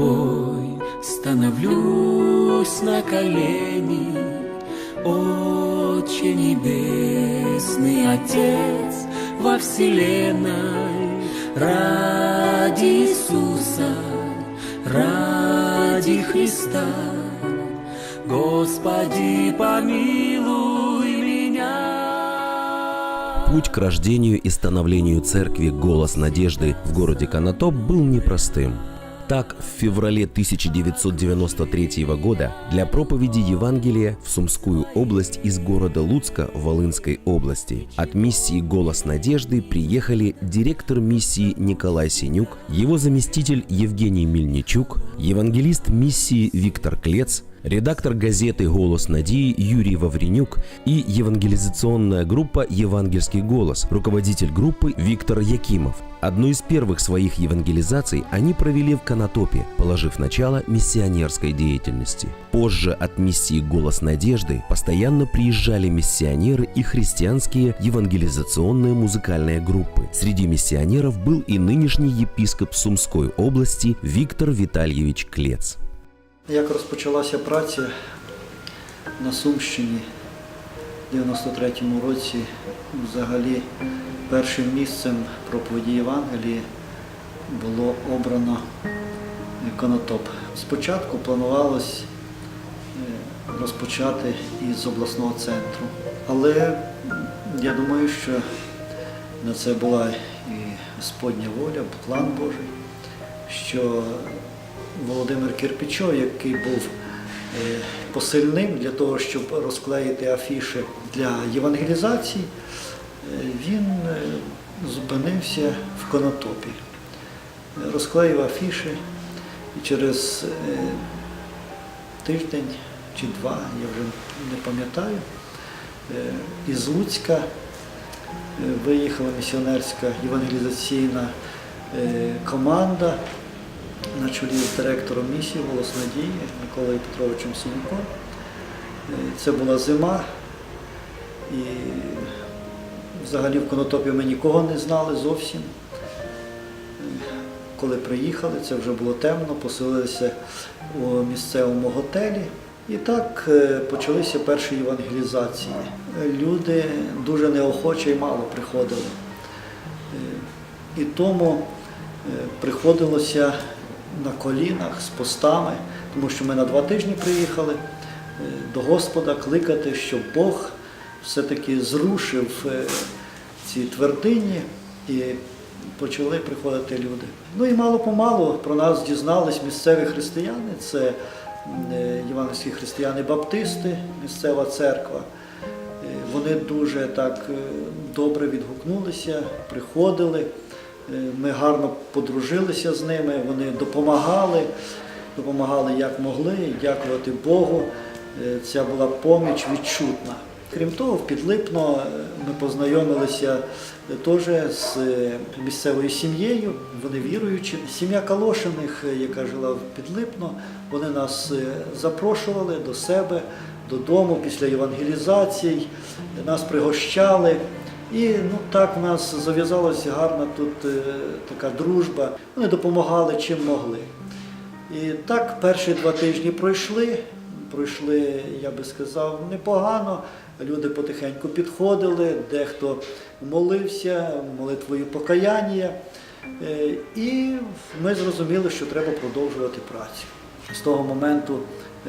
тобой становлюсь на колени, Отче Небесный Отец во вселенной, ради Иисуса, ради Христа, Господи, помилуй меня. Путь к рождению и становлению церкви «Голос надежды» в городе Конотоп был непростым. Так, в феврале 1993 года для проповеди Евангелия в Сумскую область из города Луцка Волынской области. От миссии «Голос надежды» приехали директор миссии Николай Синюк, его заместитель Евгений Мельничук, евангелист миссии Виктор Клец, редактор газеты «Голос надеи» Юрий Вавренюк и евангелизационная группа «Евангельский голос», руководитель группы Виктор Якимов. Одну из первых своих евангелизаций они провели в Конотопе, положив начало миссионерской деятельности. Позже от миссии «Голос надежды» постоянно приезжали миссионеры и христианские евангелизационные музыкальные группы. Среди миссионеров был и нынешний епископ Сумской области Виктор Витальевич Клец. Як розпочалася праця на Сумщині в 93-му році, взагалі першим місцем проповіді Євангелії було обрано Конотоп. Спочатку планувалось е, розпочати із обласного центру, але я думаю, що на це була і Господня воля, план Божий, що Володимир Кирпічов, який був е, посильним для того, щоб розклеїти афіши для євангелізації, е, він е, зупинився в Конотопі, розклеїв афіші і через тиждень чи два, я вже не пам'ятаю, із Луцька виїхала місіонерська євангелізаційна команда на чолі з директором місії «Голос Надії» Миколою Петровичем Суміком. Е, Це була зима, і взагалі в Конотопі ми нікого не знали зовсім. Е, Коли приїхали, це вже було темно, поселилися у місцевому готелі. І так е, почалися перші євангелізації. Люди дуже неохоче і мало приходили. І тому приходилося на колінах з постами, тому що ми на два тижні приїхали е, до Господа кликати, щоб Бог все-таки зрушив е, ці твердині і почали приходити люди. Ну і мало-помалу про нас дізнались місцеві християни, це е, євангельські християни-баптисти, місцева церква. Вони дуже так добре відгукнулися, приходили. Е, Ми гарно подружилися з ними, вони допомагали, допомагали як могли, дякувати Богу. е, Ця була поміч відчутна. Крім того, в Підлипно е, ми познайомилися теж з місцевою сім'єю, вони віруючі. Сім'я Калошиних, яка жила в Підлипно, вони нас запрошували до себе додому після євангелізацій, нас пригощали. І ну, так в нас зав'язалася гарна тут е, така дружба. Вони допомагали чим могли. І так перші два тижні пройшли. Пройшли, я би сказав, непогано. Люди потихеньку підходили, дехто молився молитвою покаяння. Е, І ми зрозуміли, що треба продовжувати працю. З того моменту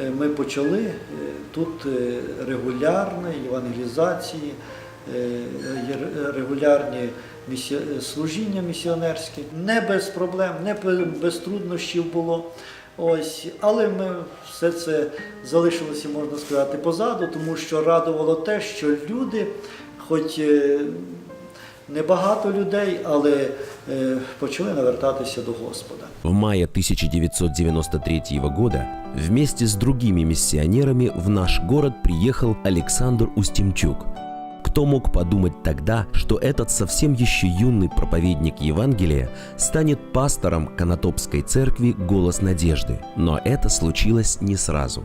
е, ми почали е, тут е, регулярні евангелізації, е, є- регулярні місі- служіння місіонерські. Не без проблем, не без труднощів було. Ось, але ми все це залишилося, можна сказати, позаду, тому що радувало те, що люди, хоч е, небагато людей, але е, почали навертатися до Господа. В мае 1993 года вместе с другими миссионерами в наш город приехал Александр Устимчук. Кто мог подумать тогда, что этот совсем еще юный проповедник Евангелия станет пастором Конотопской церкви «Голос надежды»? Но это случилось не сразу.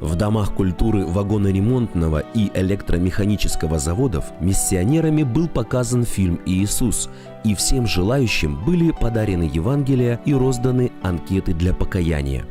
В домах культуры вагоноремонтного и электромеханического заводов миссионерами был показан фильм «Иисус», и всем желающим были подарены Евангелия и розданы анкеты для покаяния.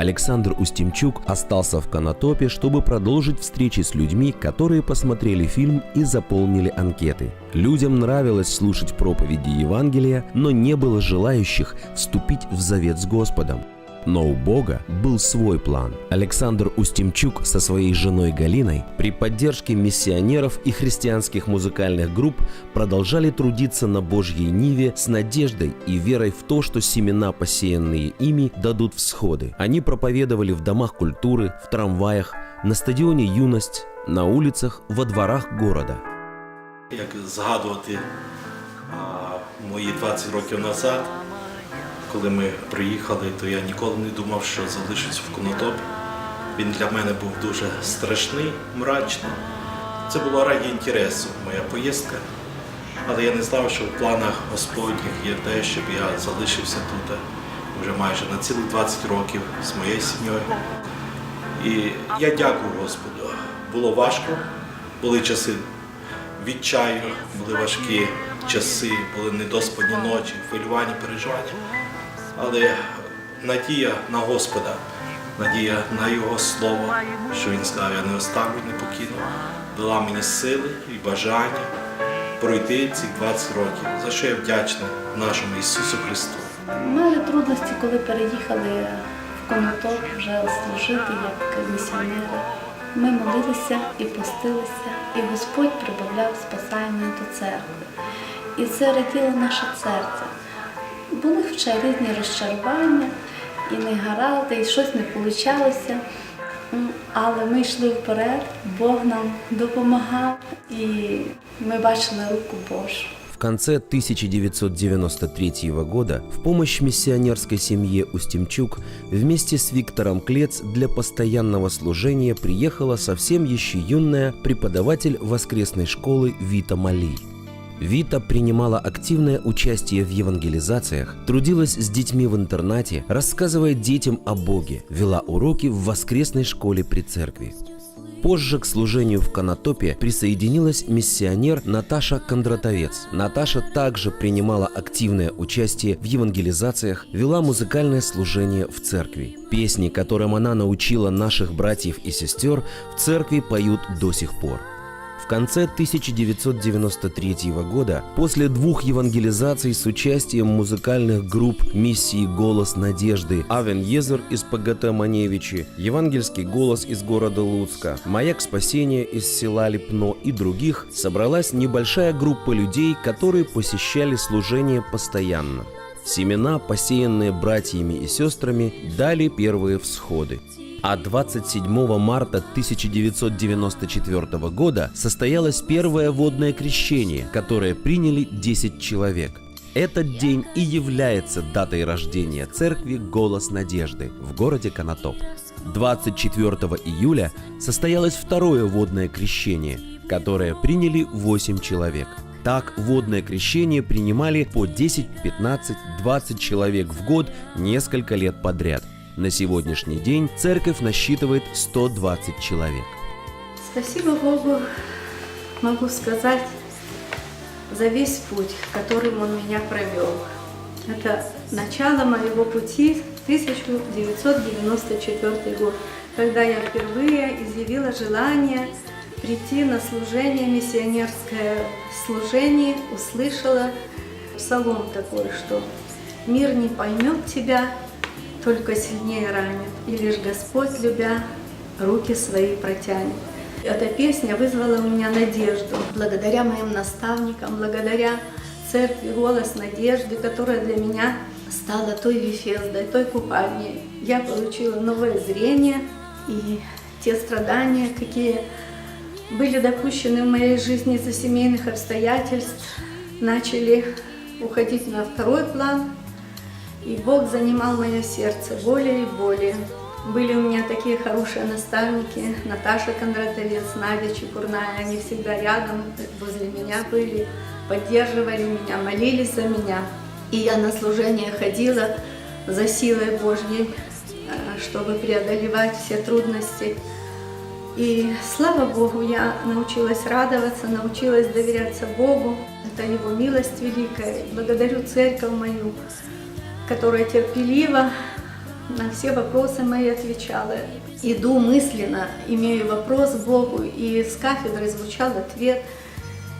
Александр Устимчук остался в Конотопе, чтобы продолжить встречи с людьми, которые посмотрели фильм и заполнили анкеты. Людям нравилось слушать проповеди Евангелия, но не было желающих вступить в завет с Господом. Но у Бога был свой план. Александр Устимчук со своей женой Галиной при поддержке миссионеров и христианских музыкальных групп продолжали трудиться на Божьей Ниве с надеждой и верой в то, что семена, посеянные ими, дадут всходы. Они проповедовали в домах культуры, в трамваях, на стадионе «Юность», на улицах, во дворах города. Як згадувати а, мої 20 років назад, коли ми приїхали, то я ніколи не думав, що залишусь в Конотопі. Він для мене був дуже страшний, мрачний. Це було раді інтересу, моя поїздка. Але я не знав, що в планах Господніх є те, щоб я залишився тут вже майже на цілих 20 років з моєю сім'єю. І я дякую Господу. Було важко, були часи відчаю, були важкі часи, були недоспані ночі, хвилювання, переживання. Але надія на Господа, надія на Його Слово, що Він сказав, я не оставлю, не покину, дала мені сили і бажання пройти ці 20 років, за що я вдячний нашому Ісусу Христу. Мали трудності, коли переїхали в Конотоп вже служити як місіонери. Ми молилися і постилися, і Господь прибавляв спасаємо до церкви. І це раділо наше серце. Були хоча й різні розчарування, і негаразди, і щось не вийшло. Але ми йшли вперед, Бог нам допомагав, і ми бачили руку Божу. В конце 1993 года в помощь миссионерской семье Устимчук вместе с Виктором Клец для постоянного служения приехала совсем еще юная преподаватель воскресной школы Вита Мали. Вита принимала активное участие в евангелизациях, трудилась с детьми в интернате, рассказывая детям о Боге, вела уроки в воскресной школе при церкви. Позже к служению в Конотопе присоединилась миссионер Наташа Кондратовец. Наташа также принимала активное участие в евангелизациях, вела музыкальное служение в церкви. Песни, которым она научила наших братьев и сестер, в церкви поют до сих пор. Конце 1993 года, после двух евангелизаций с участием музыкальных групп миссии «Голос надежды» Авен Езер из ПГТ Маневичи, Евангельский голос из города Луцка, Маяк спасения из села Лепно и других, собралась небольшая группа людей, которые посещали служение постоянно. Семена, посеянные братьями и сестрами, дали первые всходы. А 27 марта 1994 года состоялось первое водное крещение, которое приняли 10 человек. Этот день и является датой рождения церкви «Голос надежды» в городе Конотоп. 24 июля состоялось второе водное крещение, которое приняли 8 человек. Так водное крещение принимали по 10, 15, 20 человек в год несколько лет подряд. На сегодняшний день церковь насчитывает 120 человек. Спасибо Богу, могу сказать, за весь путь, которым Он меня провел. Это начало моего пути 1994 год, когда я впервые изъявила желание прийти на служение миссионерское служение, услышала псалом такой, что «Мир не поймет тебя, только сильнее ранит, и лишь Господь, любя, руки свои протянет». Эта песня вызвала у меня надежду. Благодаря моим наставникам, благодаря церкви «Голос надежды», которая для меня стала той Вифездой, той купальней, я получила новое зрение и те страдания, какие были допущены в моей жизни из-за семейных обстоятельств, начали уходить на второй план, и Бог занимал мое сердце более и более. Были у меня такие хорошие наставники, Наташа Кондратовец, Надя Чепурная, они всегда рядом, возле меня были, поддерживали меня, молились за меня. И я на служение ходила за силой Божьей, э, чтобы преодолевать все трудности. И слава Богу, я научилась радоваться, научилась доверяться Богу. Это Его милость великая. Благодарю церковь мою, которая терпеливо на все вопросы мои отвечала. Иду мысленно, имею вопрос Богу, и с кафедры звучал ответ.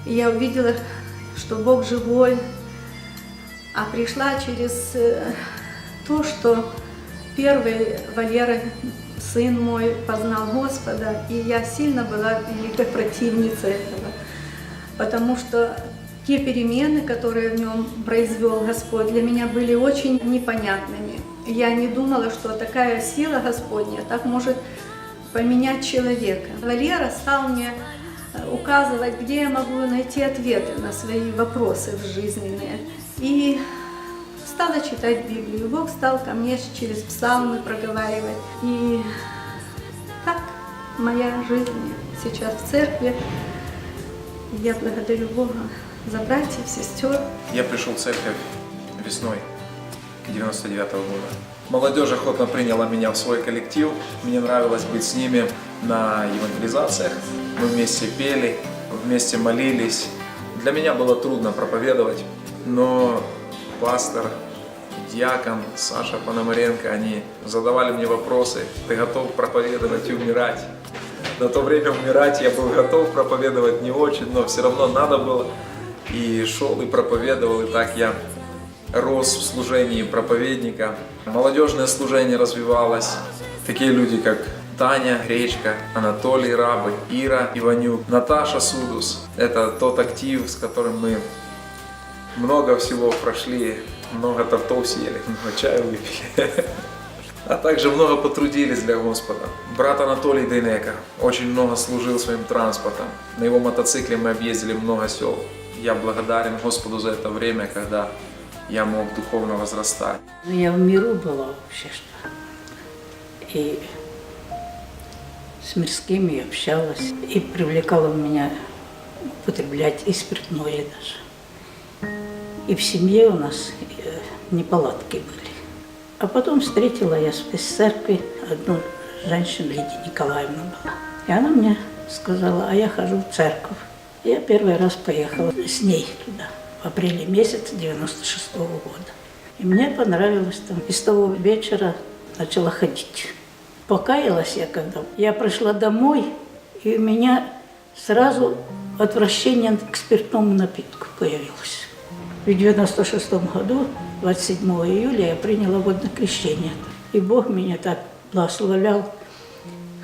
И я увидела, что Бог живой, а пришла через э, то, что первый Валера, сын мой, познал Господа, и я сильно была великой противницей этого, потому что те перемены, которые в нем произвел Господь, для меня были очень непонятными. Я не думала, что такая сила Господня так может поменять человека. Валера стал мне э, указывать, где я могу найти ответы на свои вопросы жизненные. И стала читать Библию. Бог стал ко мне через псалмы проговаривать. И так моя жизнь сейчас в церкви. Я благодарю Бога за братьев, сестер. Я пришел в церковь весной 99 года. Молодежь охотно приняла меня в свой коллектив. Мне нравилось быть с ними на евангелизациях. Мы вместе пели, вместе молились. Для меня было трудно проповедовать, но пастор, диакон Саша Пономаренко, они задавали мне вопросы. Ты готов проповедовать и умирать? На то время умирать я был готов проповедовать не очень, но все равно надо было. И шел и проповедовал, и так я рос в служении проповедника. Молодежное служение развивалось. Такие люди, как Таня Гречка, Анатолий Рабы, Ира Иванюк, Наташа Судус. Это тот актив, с которым мы много всего прошли, много тортов съели, много чаю выпили. А также много потрудились для Господа. Брат Анатолий Дейнека очень много служил своим транспортом. На его мотоцикле мы объездили много сел. Я благодарен Господу за это время, когда я мог духовно возрастать. Я в миру была вообще что. И с мирскими общалась. И привлекала меня употреблять и спиртное даже. И в семье у нас э, неполадки были. А потом встретила я в церкви одну женщину, Лидия Николаевна была. И она мне сказала, а я хожу в церковь. Я первый раз поехала с ней туда в апреле месяце 96 года. И мне понравилось там. И с того вечера начала ходить. Покаялась я когда. Я пришла домой, и у меня сразу отвращение к спиртному напитку появилось. В 96 году, 27 июля, я приняла водное крещение. И Бог меня так благословлял.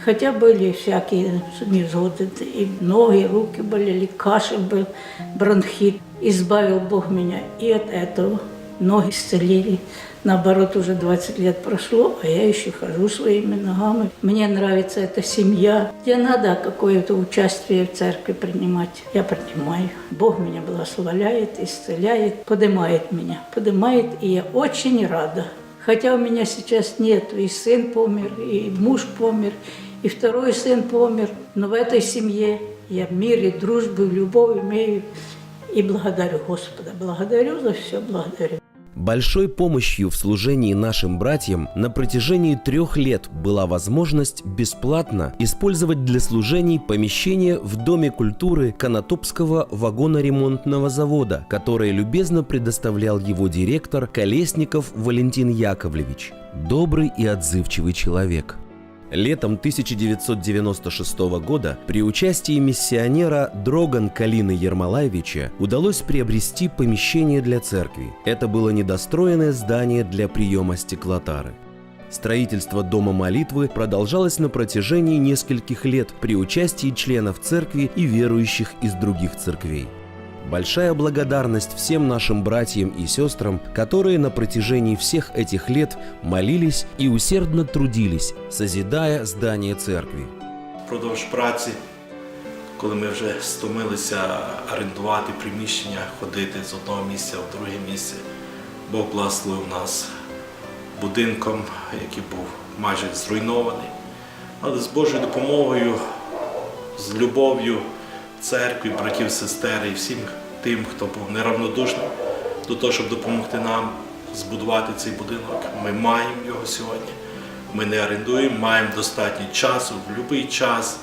Хотя были всякие невзгоды, и ноги, и руки болели, кашель был, бронхит. Избавил Бог меня и от этого. Ноги исцелили. Наоборот, уже 20 лет прошло, а я еще хожу своими ногами. Мне нравится эта семья. Где надо какое-то участие в церкви принимать, я принимаю. Бог меня благословляет, исцеляет, поднимает меня. Поднимает, и я очень рада. Хотя у меня сейчас нет, и сын помер, и муж помер, и второй сын помер. Но в этой семье я мир и дружбу, любовь имею. И благодарю Господа. Благодарю за все, благодарю. Большой помощью в служении нашим братьям на протяжении трех лет была возможность бесплатно использовать для служений помещение в Доме культуры Конотопского вагоноремонтного завода, которое любезно предоставлял его директор Колесников Валентин Яковлевич. Добрый и отзывчивый человек. Летом 1996 года при участии миссионера Дроган Калины Ермолаевича удалось приобрести помещение для церкви. Это было недостроенное здание для приема стеклотары. Строительство Дома молитвы продолжалось на протяжении нескольких лет при участии членов церкви и верующих из других церквей. Большая благодарность всем нашим братьям и сестрам, которые на протяжении всех этих лет молились и усердно трудились, созидая здание церкви. Впродовж праці, коли ми вже стомилися орендувати приміщення, ходити з одного місця в друге місце, Бог благословив нас будинком, який був майже зруйнований. Але з Божою допомогою, з любов'ю церкви, братів, сестер і всім тим, хто був неравнодушним до того, щоб допомогти нам збудувати цей будинок. Ми маємо його сьогодні. Ми не орендуємо, маємо достатньо часу в будь-який час.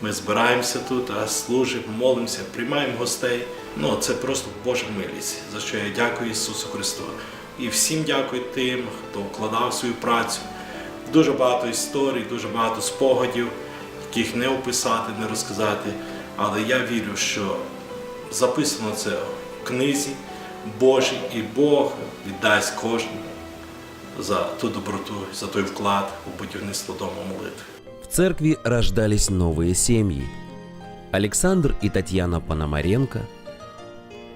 Ми збираємося тут, а служимо, молимося, приймаємо гостей. Ну, це просто Божа милість, за що я дякую Ісусу Христу. І всім дякую тим, хто вкладав свою працю. Дуже багато історій, дуже багато спогадів, яких не описати, не розказати. Але я вірю, що записано це в книзі Божій, і Бог віддасть кожному за ту доброту, за той вклад у будівництво дому молитви. В церкви рождались новые семьи. Александр и Татьяна Пономаренко,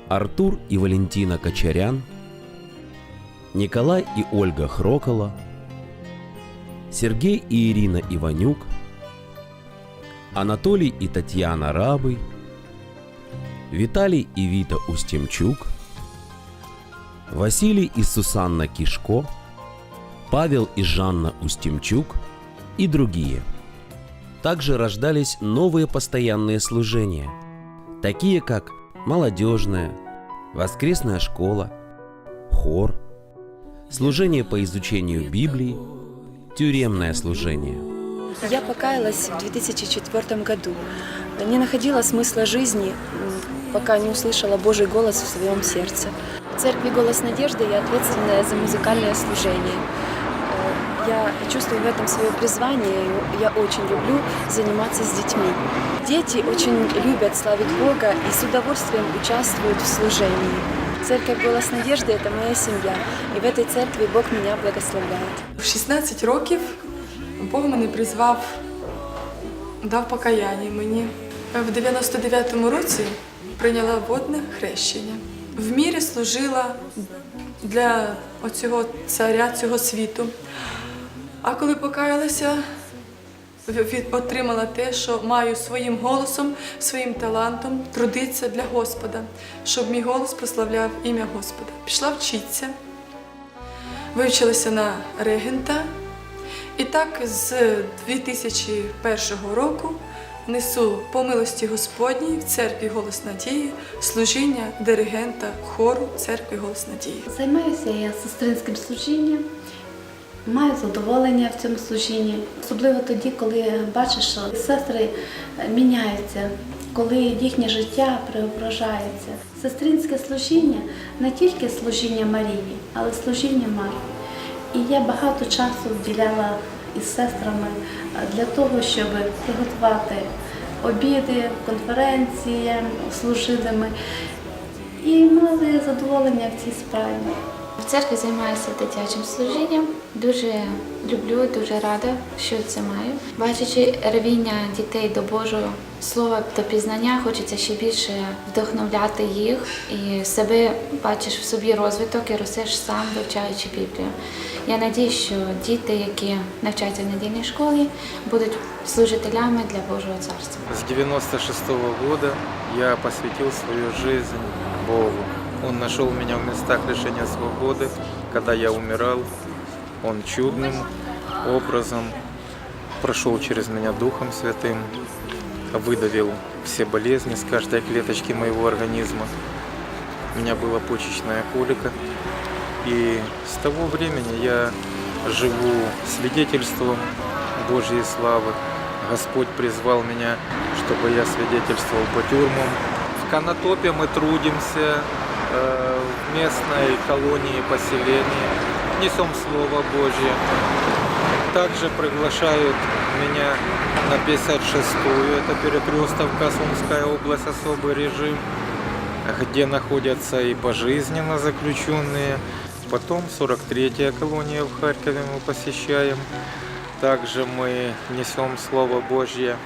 Артур и Валентина Кочарян, Николай и Ольга Хрокола, Сергей и Ирина Иванюк, Анатолий и Татьяна Рабы, Виталий и Вита Устемчук, Василий и Сусанна Кишко, Павел и Жанна Устемчук и другие. Также рождались новые постоянные служения, такие как молодежная, воскресная школа, хор, служение по изучению Библии, тюремное служение. Я покаялась в 2004 году. Не находила смысла жизни, пока не услышала Божий голос в своем сердце. В церкви «Голос надежды» я ответственная за музыкальное служение. Э, Я чувствую в этом свое призвание, я очень люблю заниматься с детьми. Дети очень любят славить Бога и с удовольствием участвуют в служении. Церковь «Голос надежды» — это моя семья, и в этой церкви Бог меня благословляет. В 16 років Бог мене призвав, дав покаяння мені. В 99-му році прийняла водне хрещення. В мірі служила для оцього царя цього світу. А коли покаялася, отримала те, що маю своїм голосом, своїм талантом трудитися для Господа, щоб мій голос прославляв ім'я Господа. Пішла вчитися, вивчилася на регента. І так з 2001 року несу по милості Господній в церкві Голос Надії служіння диригента хору церкви Голос Надії. Займаюся я сестринським служінням, маю задоволення в цьому служінні, особливо тоді, коли бачиш, що сестри міняються, коли їхнє життя преображається. Сестринське служіння не тільки служіння Марії, але служіння Марії. І я багато часу вділяла із сестрами е, для того, щоб приготувати обіди, конференції, служили ми. І мали задоволення в цій справі. Церкві займаюся дитячим служінням. Дуже люблю, дуже рада, що це маю. Бачачи ревіння дітей до Божого слова до пізнання, хочеться ще більше вдохновляти їх і себе бачиш в собі розвиток і ростеш сам, вивчаючи Біблію. Я надію, що діти, які навчаються в недільній школі, будуть служителями для Божого царства. С 96 года я посвятил свою жизнь Богу. Он нашел меня в местах лишения свободы, когда я умирал. Он чудным образом прошел через меня Духом Святым, выдавил все болезни с каждой клеточки моего организма. У меня была почечная колика. И с того времени я живу свидетельством Божьей славы. Господь призвал меня, чтобы я свидетельствовал по тюрьмам. В Конотопе мы трудимся в местной колонии поселения, несем Слово Божье. Также приглашают меня на 56-ю, это Перекрестовка, Сумская область, особый режим, где находятся и пожизненно заключенные. Потом 43-я колония в Харькове мы посещаем. Также мы несем Слово Божье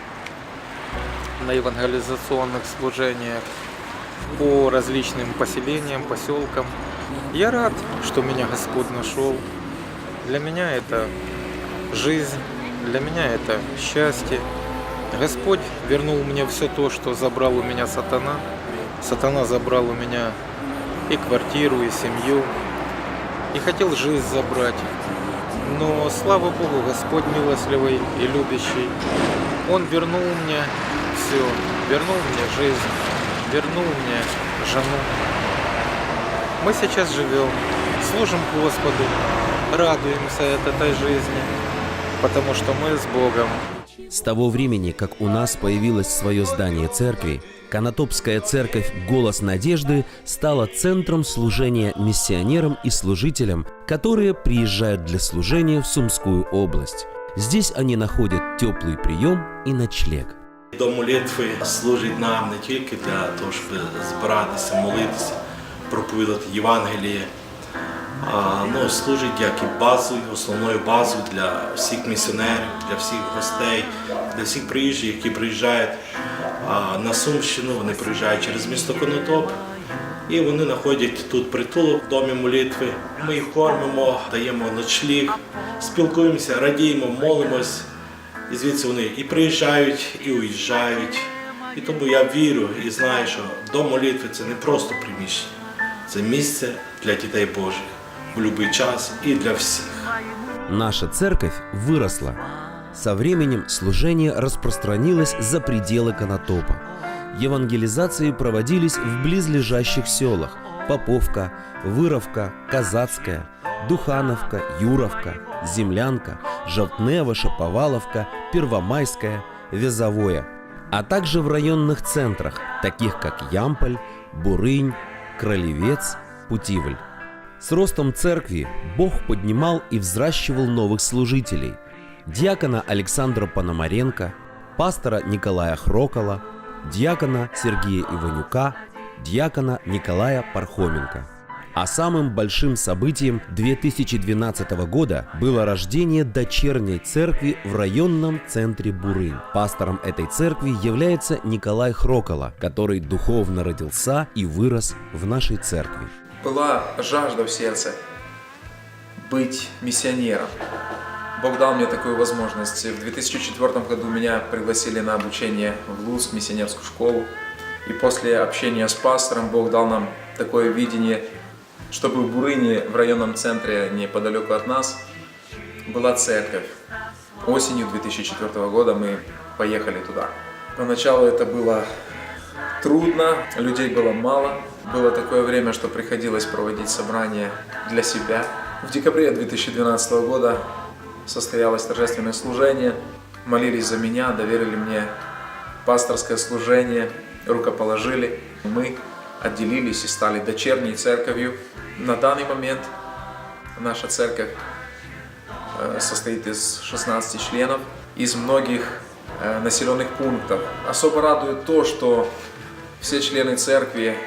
на евангелизационных служениях по различным поселениям, поселкам. Я рад, что меня Господь нашел. Для меня это жизнь, для меня это счастье. Господь вернул мне все то, что забрал у меня сатана. Сатана забрал у меня и квартиру, и семью, и хотел жизнь забрать. Но, слава Богу, Господь милостливый и любящий. Он вернул мне все, вернул мне жизнь, вернул мне жену. Мы сейчас живем, служим Господу, радуемся от этой жизни. потому что мы с Богом. С того времени, как у нас появилось свое здание церкви, Конотопская церковь «Голос надежды» стала центром служения миссионерам и служителям, которые приезжают для служения в Сумскую область. Здесь они находят теплый прием и ночлег. Дом молитви служить нам не тільки для того, щоб збиратися, молитися, проповідати Євангеліє, а ну, служить як і базою, основною базою для всіх місіонерів, для всіх гостей, для всіх приїжджих, які приїжджають на Сумщину, вони приїжджають через місто Конотоп. І вони знаходять тут притулок в домі молитви. Ми їх кормимо, даємо ночліг, спілкуємося, радіємо, молимось. І звідси вони і приїжджають, і уїжджають. І тому я вірю і знаю, що дом молитви це не просто приміщення, це місце для дітей Божих в будь-який час і для всіх. Наша церковь выросла. Со временем служение распространилось за пределы Конотопа. Евангелизации проводились в близлежащих селах Поповка, Выровка, Казацкая, Духановка, Юровка, Землянка, Жовтнево, Шаповаловка, Первомайская, Вязовое, а также в районных центрах, таких как Ямполь, Бурынь, Кролевец, Путивль. С ростом церкви Бог поднимал и взращивал новых служителей. Диакона Александра Пономаренко, пастора Николая Хрокола, диакона Сергея Иванюка, диакона Николая Пархоменко. А самым большим событием 2012 года было рождение дочерней церкви в районном центре Бурын. Пастором этой церкви является Николай Хрокола, который духовно родился и вырос в нашей церкви. Была жажда в сердце быть миссионером. Бог дал мне такую возможность. В 2004 году меня пригласили на обучение в ЛУС, миссионерскую школу. И после общения с пастором Бог дал нам такое видение, чтобы в Бурыне, в районном центре неподалеку от нас, была церковь. Осенью 2004 года мы поехали туда. Поначалу это было трудно, людей было мало. Было такое время, что приходилось проводить собрания для себя. В декабре 2012 года состоялось торжественное служение. Молились за меня, доверили мне пасторское служение, рукоположили. Мы отделились и стали дочерней церковью. На данный момент наша церковь э, состоит из 16 членов, из многих э, населенных пунктов. Особо радует то, что все члены церкви,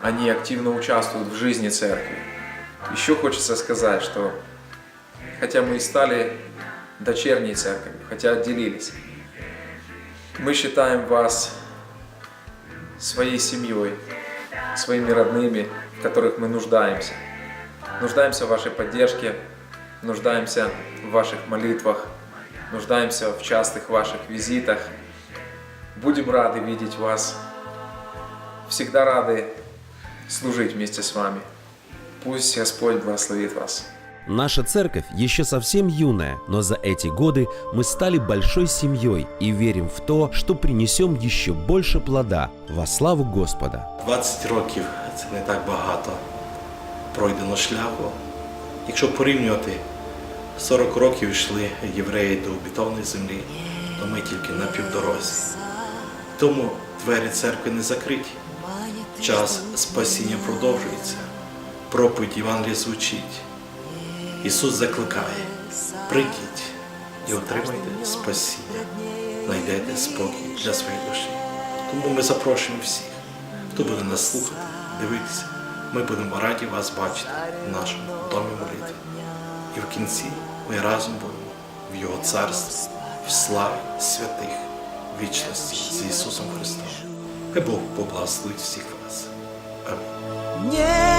они активно участвуют в жизни церкви. Еще хочется сказать, что хотя мы и стали дочерней церковью, хотя отделились, мы считаем вас своей семьей, своими родными, в которых мы нуждаемся. Нуждаемся в вашей поддержке, нуждаемся в ваших молитвах, нуждаемся в частых ваших визитах. Будем рады видеть вас, всегда рады служить вместе с вами. Пусть Господь благословит вас. Наша церковь еще совсем юная, но за эти годы мы стали большой семьей и верим в то, что принесем еще больше плода во славу Господа. 20 років це не так багато пройдено шляху. Якщо порівнювати, 40 років йшли євреї до обітованої землі, то ми тільки на півдорозі. Тому двері церкви не закриті. Час спасіння продовжується. Проповідь Євангелія звучить. Ісус закликає, прийдіть і отримайте спасіння, знайдете спокій для своєї душі. Тому ми запрошуємо всіх, хто буде нас слухати, дивитися. Ми будемо раді вас бачити в нашому домі молитви. І в кінці ми разом будемо в Його царстві, в славі святих, вічності з Ісусом Христом. Хай Бог поблагословить всіх вас. Амінь.